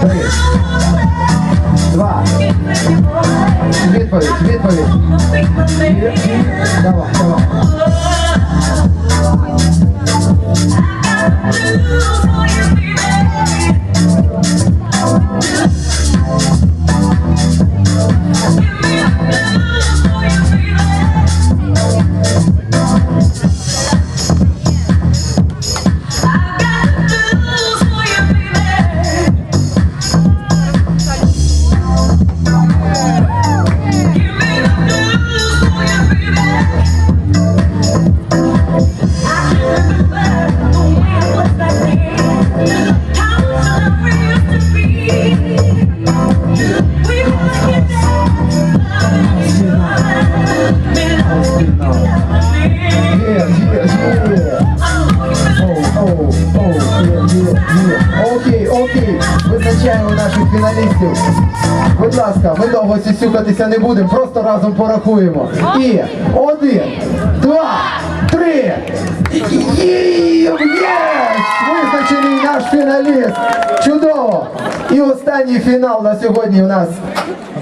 Три. Два. Відповідь, відповідь. Давай, давай. Визначаємо наших фіналістів. Будь ласка, ми довго сісюкатися не будемо, просто разом порахуємо. І один, два, три. Є! Визначений наш фіналіст. Чудово! І останній фінал на сьогодні у нас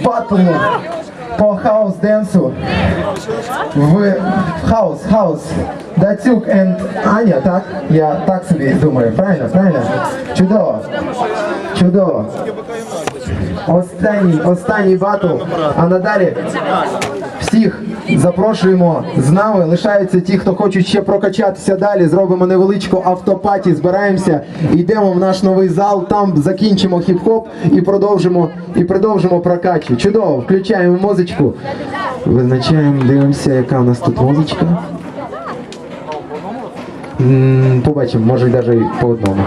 батл по хаус денсу в хаус, хаус. Датюк and Аня, так? Я так собі думаю, правильно, правильно? Чудово. Чудово. Останній, останній батл. А надалі всіх запрошуємо з нами. Лишаються ті, хто хочуть ще прокачатися далі. Зробимо невеличку автопаті, збираємося, йдемо в наш новий зал, там закінчимо хіп-хоп і продовжимо і продовжимо прокачу. Чудово, включаємо музичку. Визначаємо, дивимося, яка у нас тут музичка. Побачимо, може навіть по одному.